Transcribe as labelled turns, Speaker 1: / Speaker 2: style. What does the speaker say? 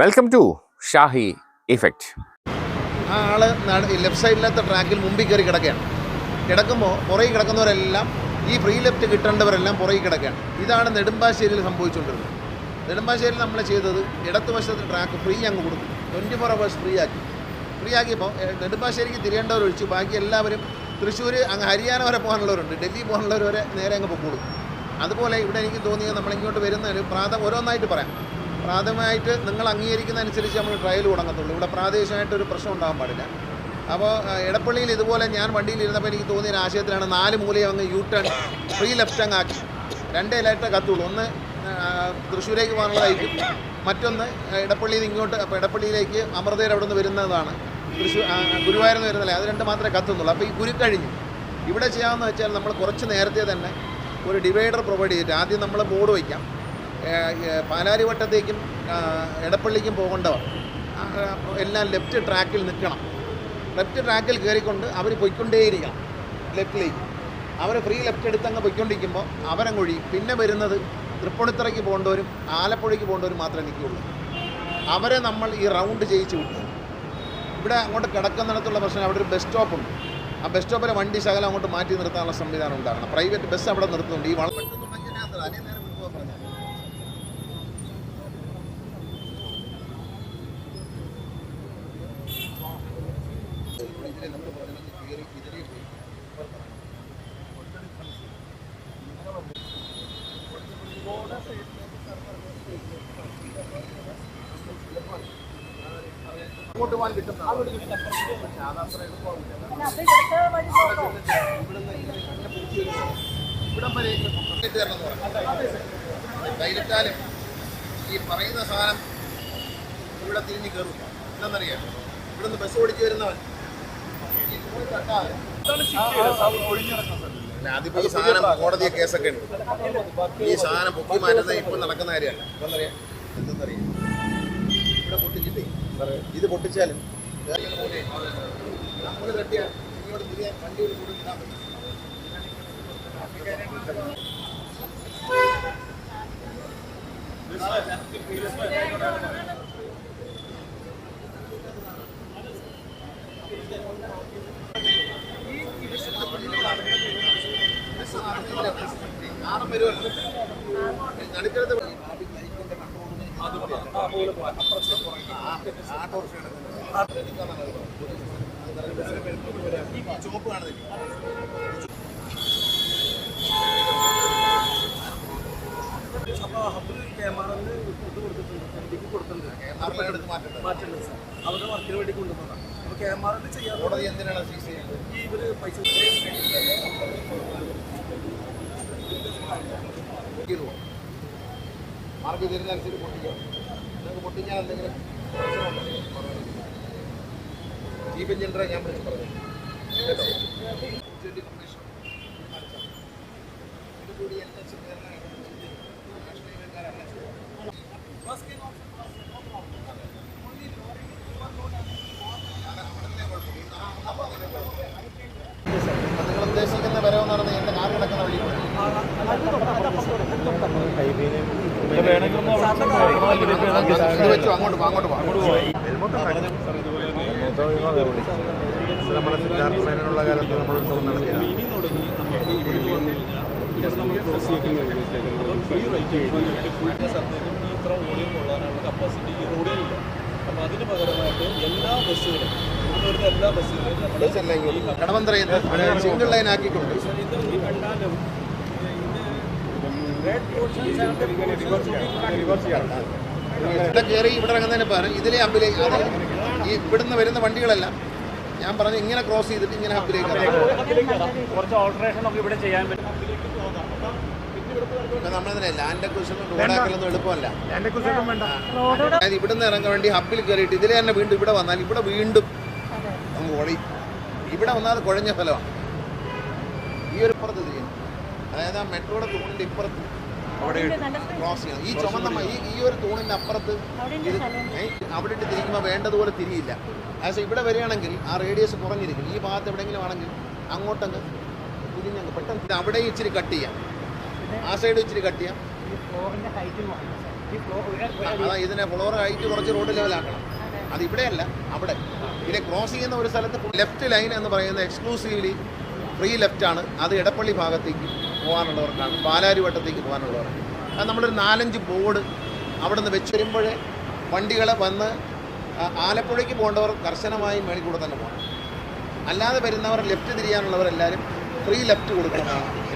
Speaker 1: Welcome to Shahi effect
Speaker 2: ആ ആൾ left സൈഡിലത്തെ ട്രാക്കിൽ മുമ്പിൽ കയറി കിടക്കുകയാണ് കിടക്കുമ്പോൾ പുറകിൽ കിടക്കുന്നവരെല്ലാം ഈ ഫ്രീ ലെഫ്റ്റ് കിട്ടേണ്ടവരെല്ലാം പുറകിൽ കിടക്കുകയാണ് ഇതാണ് നെടുമ്പാശ്ശേരിയിൽ സംഭവിച്ചുകൊണ്ടിരുന്നത്. നെടുമ്പാശ്ശേരിയിൽ നമ്മൾ ചെയ്തത് ഇടത്ത് വശത്ത് ട്രാക്ക് ഫ്രീ അങ്ങ് കൊടുത്തു. ട്വന്റി ഫോർ അവേഴ്സ് ഫ്രീ ആക്കി ഫ്രീ ആക്കിയപ്പോൾ നെടുമ്പാശ്ശേരിക്ക് തിരിയേണ്ടവർ ഒഴിച്ച് ബാക്കി എല്ലാവരും തൃശ്ശൂർ അങ്ങ് ഹരിയാന വരെ പോകാനുള്ളവരുണ്ട്. ഡൽഹി പോകാനുള്ളവർ വരെ നേരെ അങ്ങ് പൊക്കോളും. അതുപോലെ ഇവിടെ എനിക്ക് തോന്നിയത് നമ്മളിങ്ങോട്ട് വരുന്നതിന് പ്രാതം ഓരോന്നായിട്ട് പറയാം. പ്രാഥമികമായിട്ട് നിങ്ങൾ അംഗീകരിക്കുന്ന അനുസരിച്ച് നമ്മൾ ട്രയൽ തുടങ്ങത്തുള്ളൂ. ഇവിടെ പ്രാദേശികമായിട്ട് ഒരു പ്രശ്നം ഉണ്ടാകാൻ പാടില്ല. അപ്പോൾ എടപ്പള്ളിയിൽ ഇതുപോലെ ഞാൻ വണ്ടിയിൽ ഇരുന്നപ്പോൾ എനിക്ക് തോന്നിയ ഒരു ആശയത്തിലാണ് നാല് മൂലയും അങ്ങ് യു ടേൺ ഫ്രീ ലെഫ്റ്റ് അങ്ങ് ആക്കി. രണ്ടേ ലൈറ്റേ കത്തുള്ളൂ. ഒന്ന് തൃശ്ശൂരേക്ക് പോകാനുള്ളതായിരിക്കും മറ്റൊന്ന് എടപ്പള്ളിയിൽ നിന്ന് ഇങ്ങോട്ട് അപ്പോൾ എടപ്പള്ളിയിലേക്ക് അമൃതയിൽ അവിടെ നിന്ന് വരുന്നതാണ്. തൃശ്ശൂർ ഗുരുവായൂർ നിന്ന് വരുന്നില്ല അത് രണ്ട് മാത്രമേ കത്തുന്നുള്ളൂ. അപ്പോൾ ഈ കുരുക്കഴിഞ്ഞു ഇവിടെ ചെയ്യാമെന്ന് വെച്ചാൽ നമ്മൾ കുറച്ച് നേരത്തെ തന്നെ ഒരു ഡിവൈഡർ പ്രൊവൈഡ് ചെയ്തിട്ട് ആദ്യം നമ്മൾ ബോർഡ് വയ്ക്കാം. പാലാരിവട്ടത്തേക്കും എടപ്പള്ളിക്കും പോകേണ്ടവർ. എല്ലാം ലെഫ്റ്റ് ട്രാക്കിൽ നിൽക്കണം. ലെഫ്റ്റ് ട്രാക്കിൽ കയറിക്കൊണ്ട് അവർ പൊയ്ക്കൊണ്ടേയിരിക്കണം ലെഫ്റ്റിലേക്ക് അവർ ഫ്രീ ലെഫ്റ്റ് എടുത്ത് അങ്ങ് പൊയ്ക്കൊണ്ടിരിക്കുമ്പോൾ അവരങ്ങൊഴി പിന്നെ വരുന്നത് തൃപ്പൂണിത്തറയ്ക്ക് പോകേണ്ടവരും ആലപ്പുഴയ്ക്ക് പോകേണ്ടവരും മാത്രമേ നിൽക്കുകയുള്ളൂ. അവരെ നമ്മൾ ഈ റൗണ്ട് ചെയ്യിച്ച് വിട്ടു. ഇവിടെ അങ്ങോട്ട് കിടക്കുന്നിടത്തുള്ള പ്രശ്നം അവിടെ ഒരു ബസ് സ്റ്റോപ്പ് ഉണ്ട്. ആ ബസ് സ്റ്റോപ്പിലെ വണ്ടി ശകലം അങ്ങോട്ട് മാറ്റി നിർത്താനുള്ള സംവിധാനം ഉണ്ടാകണം. പ്രൈവറ്റ് ബസ് അവിടെ നിർത്തുന്നുണ്ട്. ഈ വളം അങ്ങോട്ട് പോകാൻ ഇവിടം വരെ തരണം. കയ്യിലിട്ടാലും ഈ പറയുന്ന സാധനം ഇവിടെ തിരിഞ്ഞ് കയറും എന്താണെന്നറിയാം ഇവിടുന്ന് ബസ് ഓടിച്ചു വരുന്നവൻ. അതിപ്പോ ഈ സാധനം കോടതിയെ കേസൊക്കെ ഉണ്ട്. ഈ സാധനം പൊക്കി മാറ്റുന്നത് ഇപ്പൊ നടക്കുന്ന കാര്യമല്ല. എന്താണെന്നറിയാം എന്തെന്നറിയാം ഇവിടെ പൊട്ടിച്ചിട്ടേ ഇത് പൊട്ടിച്ചാലും നമ്മൾ തട്ടിയാൽ ഇങ്ങോട്ട് തിരിയാൻ കൂടി പറ്റും. കാണാൻ വരുമല്ലോ നടുക്കരുത് ചുമപ്പ് കാണുന്നില്ല ക്യാമറ എടുത്ത് മാറ്റേണ്ടത്
Speaker 3: അവരുടെ വർക്കിന് വേണ്ടി കൊണ്ടുവന്നതാണ് അപ്പോൾ ക്യാമറയിൽ ചെയ്യാതെ
Speaker 2: കോടതി എന്തിനാണ്
Speaker 3: ഈ ഇവർ പൈസ
Speaker 2: മാർക്ക് തരുന്നതനുസരിച്ച് പൊട്ടിക്കാം. നിങ്ങൾക്ക് പൊട്ടിക്കാൻ എന്തെങ്കിലും ചീഫ് എഞ്ചിനീയറെ ഞാൻ വിളിച്ച് പറഞ്ഞു കേട്ടോ? ഉച്ചയ്ക്ക് കമ്മീഷൻ ഇത് കൂടി എല്ലാ ചിന്തയെല്ലാം നമ്മുടെ സിദ്ധാർത്ഥ മേനോനുള്ള കാലത്ത് നമ്മൾ ഉത്സവം
Speaker 3: ഈ അപ്പോൾ അതിന് പകരമായിട്ട് എല്ലാ ബസ്സുകളും ഇവിടെ എല്ലാ ബസ്സുകളും
Speaker 2: കടവന്ത്രയിൽ സിംഗിൾ ലൈൻ ആക്കിക്കൊണ്ട്
Speaker 3: ഇത് ഈ കണ്ടാലും റെഡ്
Speaker 2: ഇവിടെ കയറി ഇവിടെ ഇറങ്ങുന്നതിന് പകരം ഇതിലെ ഹബിലേക്ക് അത് ഈ ഇവിടുന്ന് വരുന്ന വണ്ടികളെല്ലാം. ഞാൻ പറഞ്ഞു ഇങ്ങനെ ക്രോസ് ചെയ്തിട്ട് ഇങ്ങനെ ഹബിലേക്ക്
Speaker 4: കുറച്ച് ഓൾട്ടറേഷൻ ഒക്കെ ഇവിടെ ചെയ്യാൻ പറ്റും.
Speaker 2: നമ്മളതിനെ ലാൻഡ് അക്വിസിഷൻ റോഡാക്കലൊന്നും എളുപ്പമല്ല. അതായത് ഇവിടുന്ന് ഇറങ്ങാൻ വേണ്ടി ഹബിൽ കയറിയിട്ട് ഇതിലെ തന്നെ വീണ്ടും ഇവിടെ വന്നാൽ ഇവിടെ വീണ്ടും നമുക്ക് കുഴി ഇവിടെ വന്നാൽ കുഴഞ്ഞ ഫലമാണ്. ഈ ഒരു ഇപ്പുറത്ത് തിരിയുന്നു അതായത് ആ മെട്രോയുടെ തൂണിന്റെ ഇപ്പുറത്ത് അവിടെ ക്രോസ് ചെയ്യണം ഈ ചുമന്ന ഈ ഈ ഒരു തൂണിന്റെ അപ്പുറത്ത് അവിടെ ഇട്ട് തിരിക്കുമ്പോൾ വേണ്ടതുപോലെ തിരിയില്ല. ആസ് ഇവിടെ വരികയാണെങ്കിൽ ആ റേഡിയസ് കുറഞ്ഞിരിക്കും. ഈ ഭാഗത്ത് എവിടെയെങ്കിലും ആണെങ്കിൽ അങ്ങോട്ടങ്ങ് കുഞ്ഞങ്ങ് പെട്ടെന്ന് അവിടെ ഇച്ചിരി കട്ട് ചെയ്യാം. ആ സൈഡ് ഇച്ചിരി കട്ട് ചെയ്യാം. അതാ ഇതിനെ ഫ്ലോർ ഹൈറ്റ് കുറച്ച് റോഡ് ലെവലാക്കണം. അത്. ഇവിടെയല്ല അവിടെ. ഇതിനെ ക്രോസ് ചെയ്യുന്ന ഒരു സ്ഥലത്ത് ലെഫ്റ്റ് ലൈൻ എന്ന് പറയുന്നത് എക്സ്ക്ലൂസീവ്ലി ഫ്രീ ലെഫ്റ്റാണ് അത് ഇടപ്പള്ളി ഭാഗത്തേക്ക് പോകാനുള്ളവർക്കാണ്. പാലാരിവട്ടത്തേക്ക് പോകാനുള്ളവർക്ക് അത് നമ്മളൊരു നാലഞ്ച് ബോർഡ് അവിടെ നിന്ന് വെച്ച് വരുമ്പോഴേ വണ്ടികൾ വന്ന് ആലപ്പുഴയ്ക്ക് പോകേണ്ടവർ കർശനമായും മേളിൽ കൂടെ തന്നെ പോകണം. അല്ലാതെ വരുന്നവർ ലെഫ്റ്റ് തിരിയാനുള്ളവരെല്ലാവരും ഫ്രീ ലെഫ്റ്റ് കൊടുക്കണമെന്നാണ്